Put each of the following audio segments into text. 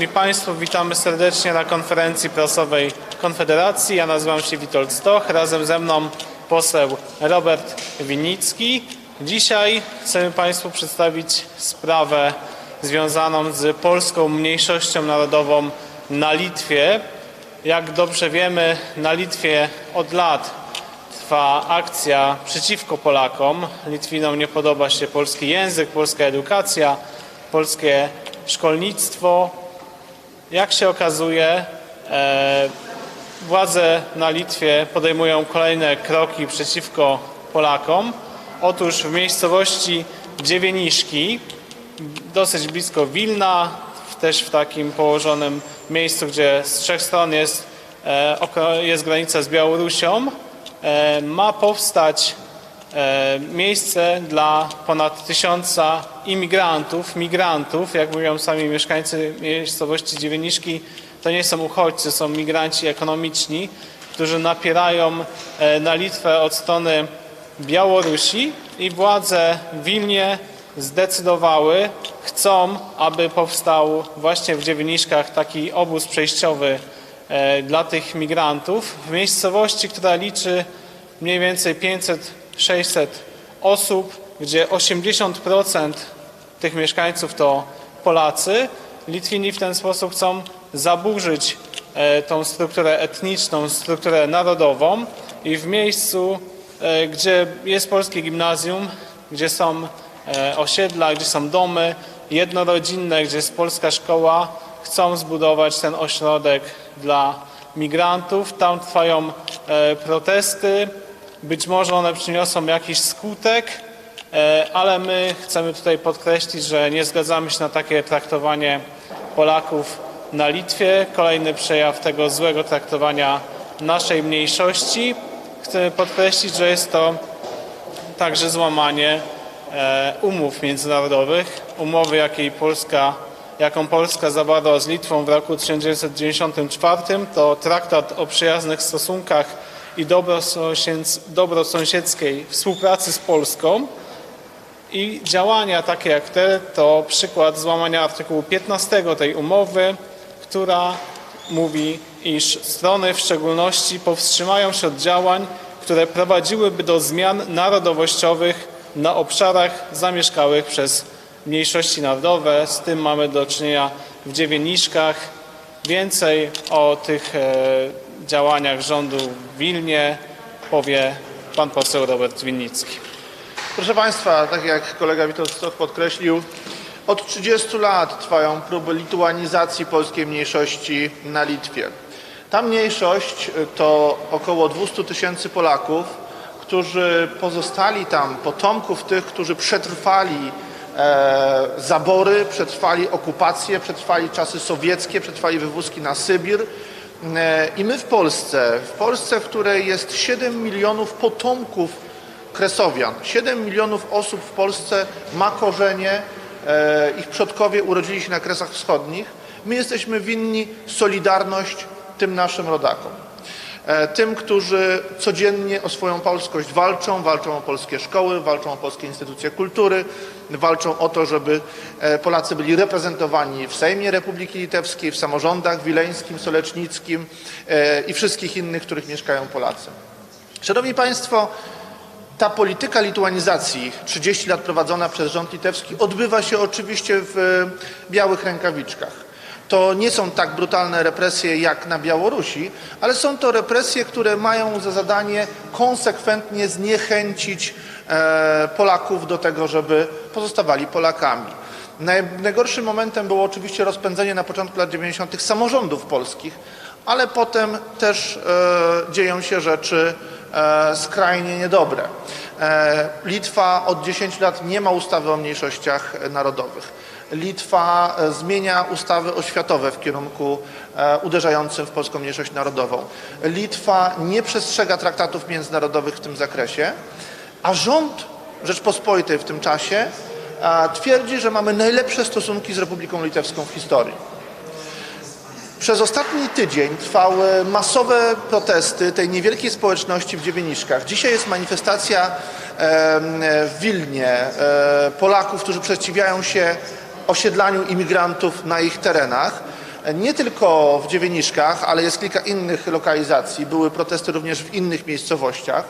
Szanowni Państwo, witamy serdecznie na konferencji prasowej Konfederacji. Ja nazywam się Witold Stoch, razem ze mną poseł Robert Winnicki. Dzisiaj chcemy Państwu przedstawić sprawę związaną z polską mniejszością narodową na Litwie. Jak dobrze wiemy, na Litwie od lat trwa akcja przeciwko Polakom. Litwinom nie podoba się polski język, polska edukacja, polskie szkolnictwo. Jak się okazuje, e, władze na Litwie podejmują kolejne kroki przeciwko Polakom. Otóż w miejscowości Dziewieniszki, dosyć blisko Wilna, też w takim położonym miejscu, gdzie z trzech stron jest, e, jest granica z Białorusią, e, ma powstać miejsce dla ponad tysiąca imigrantów, migrantów, jak mówią sami mieszkańcy miejscowości Dziewieniszki, to nie są uchodźcy, są migranci ekonomiczni, którzy napierają e, na Litwę od strony Białorusi i władze Wilnie zdecydowały, chcą, aby powstał właśnie w Dziewieniszkach taki obóz przejściowy e, dla tych migrantów w miejscowości, która liczy mniej więcej 500-600 osób, gdzie 80% tych mieszkańców to Polacy. Litwini w ten sposób chcą zaburzyć e, tą strukturę etniczną, strukturę narodową i w miejscu, e, gdzie jest polskie gimnazjum, gdzie są e, osiedla, gdzie są domy jednorodzinne, gdzie jest polska szkoła, chcą zbudować ten ośrodek dla migrantów. Tam trwają protesty. Być może one przyniosą jakiś skutek, e, ale my chcemy tutaj podkreślić, że nie zgadzamy się na takie traktowanie Polaków na Litwie. Kolejny przejaw tego złego traktowania naszej mniejszości. Chcemy podkreślić, że jest to także złamanie e, umów międzynarodowych, umowy, jakiej Polska, jaką Polska zawarła z Litwą w roku 1994. To traktat o przyjaznych stosunkach i dobrosąsiedz- dobrosąsiedzkiej współpracy z Polską. I działania takie jak te to przykład złamania artykułu 15 tej umowy, która mówi, iż strony w szczególności powstrzymają się od działań, które prowadziłyby do zmian narodowościowych na obszarach zamieszkałych przez mniejszości narodowe. Z tym mamy do czynienia w Dziewieniszkach. Więcej o tych e, działaniach rządu w Wilnie powie pan poseł Robert Winnicki. Proszę Państwa, tak jak kolega Witold Stoch podkreślił, od 30 lat trwają próby lituanizacji polskiej mniejszości na Litwie. Ta mniejszość to około 200 tysięcy Polaków, którzy pozostali tam, potomków tych, którzy przetrwali e, zabory, przetrwali okupację, przetrwali czasy sowieckie, przetrwali wywózki na Sybir. E, I my w Polsce, w Polsce, w której jest 7 milionów potomków Kresowian. 7 milionów osób w Polsce ma korzenie, e, ich przodkowie urodzili się na Kresach Wschodnich. My jesteśmy winni solidarność tym naszym rodakom. E, tym, którzy codziennie o swoją polskość walczą, walczą o polskie szkoły, walczą o polskie instytucje kultury, walczą o to, żeby e, Polacy byli reprezentowani w Sejmie Republiki Litewskiej, w samorządach wileńskim, solecnickim e, i wszystkich innych, w których mieszkają Polacy. Szanowni Państwo, ta polityka lituanizacji, 30 lat prowadzona przez rząd litewski, odbywa się oczywiście w białych rękawiczkach. To nie są tak brutalne represje jak na Białorusi, ale są to represje, które mają za zadanie konsekwentnie zniechęcić e, Polaków do tego, żeby pozostawali Polakami. Naj- Najgorszym momentem było oczywiście rozpędzenie na początku lat 90. samorządów polskich, ale potem też e, dzieją się rzeczy e, skrajnie niedobre. Litwa od 10 lat nie ma ustawy o mniejszościach narodowych. Litwa e, zmienia ustawy oświatowe w kierunku e, uderzającym w polską mniejszość narodową. Litwa nie przestrzega traktatów międzynarodowych w tym zakresie, a rząd Rzeczpospolitej w tym czasie e, twierdzi, że mamy najlepsze stosunki z Republiką Litewską w historii. Przez ostatni tydzień trwały masowe protesty tej niewielkiej społeczności w Dziewieniszkach. Dzisiaj jest manifestacja w Wilnie Polaków, którzy przeciwiają się osiedlaniu imigrantów na ich terenach. nie tylko w Dziewieniszkach, ale jest kilka innych lokalizacji. Były protesty również w innych miejscowościach.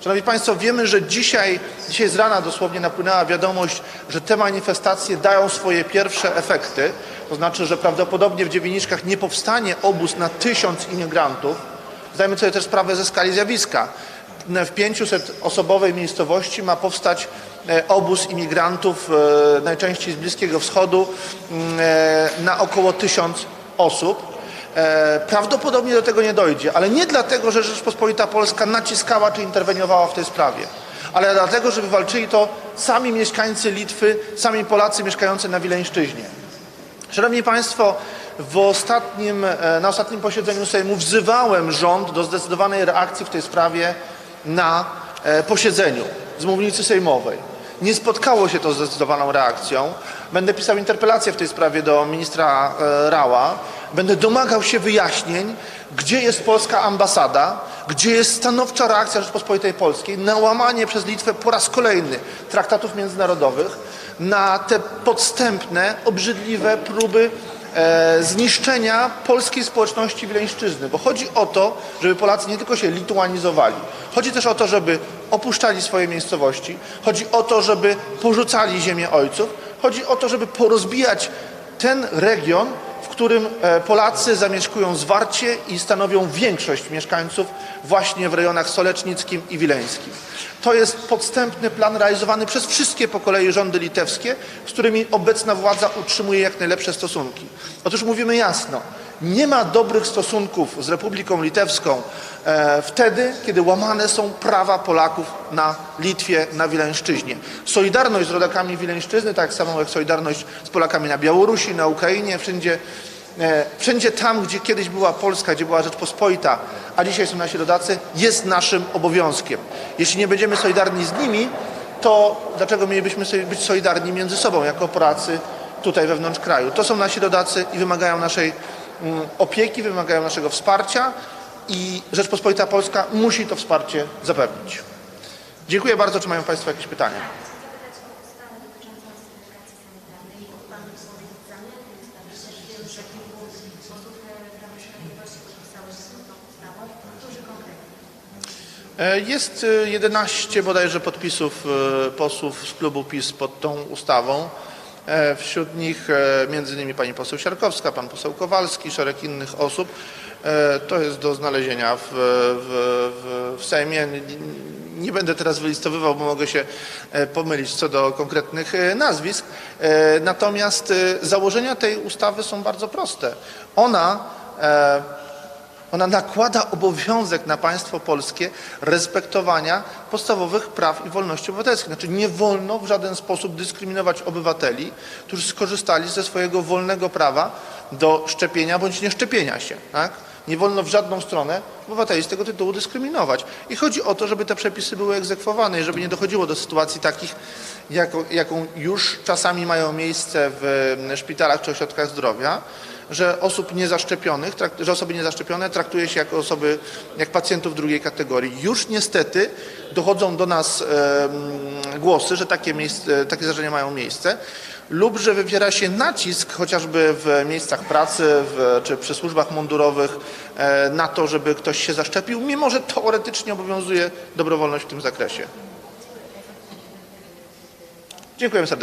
Szanowni Państwo, wiemy, że dzisiaj, dzisiaj z rana dosłownie napłynęła wiadomość, że te manifestacje dają swoje pierwsze efekty. To znaczy, że prawdopodobnie w Dziewieniszkach nie powstanie obóz na tysiąc imigrantów. Zdajmy sobie też sprawę ze skali zjawiska. W 500-osobowej miejscowości ma powstać obóz imigrantów, e, najczęściej z Bliskiego Wschodu, mm, e, na około 1000 osób. E, Prawdopodobnie do tego nie dojdzie, ale nie dlatego, że Rzeczpospolita Polska naciskała czy interweniowała w tej sprawie, ale dlatego, żeby walczyli to sami mieszkańcy Litwy, sami Polacy mieszkający na Wileńszczyźnie. Szanowni Państwo, w ostatnim, e, na ostatnim posiedzeniu Sejmu wzywałem rząd do zdecydowanej reakcji w tej sprawie na e, posiedzeniu z mównicy sejmowej. Nie spotkało się to z zdecydowaną reakcją. Będę pisał interpelację w tej sprawie do ministra e, Rała. Będę domagał się wyjaśnień, gdzie jest polska ambasada, gdzie jest stanowcza reakcja Rzeczpospolitej Polskiej na łamanie przez Litwę po raz kolejny traktatów międzynarodowych, na te podstępne, obrzydliwe próby zniszczenia polskiej społeczności wileńszczyzny. Bo chodzi o to, żeby Polacy nie tylko się lituanizowali, chodzi też o to, żeby opuszczali swoje miejscowości, chodzi o to, żeby porzucali ziemię ojców, chodzi o to, żeby porozbijać ten region, którym e, Polacy zamieszkują zwarcie i stanowią większość mieszkańców właśnie w rejonach solecznickim i wileńskim. To jest podstępny plan realizowany przez wszystkie po kolei rządy litewskie, z którymi obecna władza utrzymuje jak najlepsze stosunki. Otóż mówimy jasno, nie ma dobrych stosunków z Republiką Litewską e, wtedy, kiedy łamane są prawa Polaków na Litwie, na Wileńszczyźnie. Solidarność z rodakami Wileńszczyzny, tak samo jak solidarność z Polakami na Białorusi, na Ukrainie, wszędzie, e, wszędzie tam, gdzie kiedyś była Polska, gdzie była Rzeczpospolita, a dzisiaj są nasi rodacy, jest naszym obowiązkiem. Jeśli nie będziemy solidarni z nimi, to dlaczego mielibyśmy być solidarni między sobą jako Polacy tutaj wewnątrz kraju? To są nasi rodacy i wymagają naszej opieki, wymagają naszego wsparcia i Rzeczpospolita Polska musi to wsparcie zapewnić. Dziękuję bardzo. Czy mają Państwo jakieś pytania? E, Jest e, 11 bodajże podpisów e, posłów z klubu PiS pod tą ustawą. E, Wśród nich e, między innymi pani poseł Siarkowska, pan poseł Kowalski, szereg innych osób. E, To jest do znalezienia w, w, w, Sejmie. Nie- będę teraz wylistowywał, bo mogę się pomylić co do konkretnych nazwisk. Natomiast założenia tej ustawy są bardzo proste. Ona ona nakłada obowiązek na państwo polskie respektowania podstawowych praw i wolności obywatelskich. Znaczy nie wolno w żaden sposób dyskryminować obywateli, którzy skorzystali ze swojego wolnego prawa do szczepienia bądź nieszczepienia się. Tak? Nie wolno w żadną stronę obywateli z tego tytułu dyskryminować. I chodzi o to, żeby te przepisy były egzekwowane i żeby nie dochodziło do sytuacji takich, jaką, jaką już czasami mają miejsce w szpitalach czy ośrodkach zdrowia, że osób niezaszczepionych, że osoby niezaszczepione traktuje się jako osoby, jak pacjentów drugiej kategorii. Już niestety dochodzą do nas głosy, że takie, miejsce, takie zdarzenia mają miejsce lub że wywiera się nacisk chociażby w miejscach pracy w, czy przy służbach mundurowych e, na to, żeby ktoś się zaszczepił, mimo że teoretycznie obowiązuje dobrowolność w tym zakresie. Dziękuję serdecznie.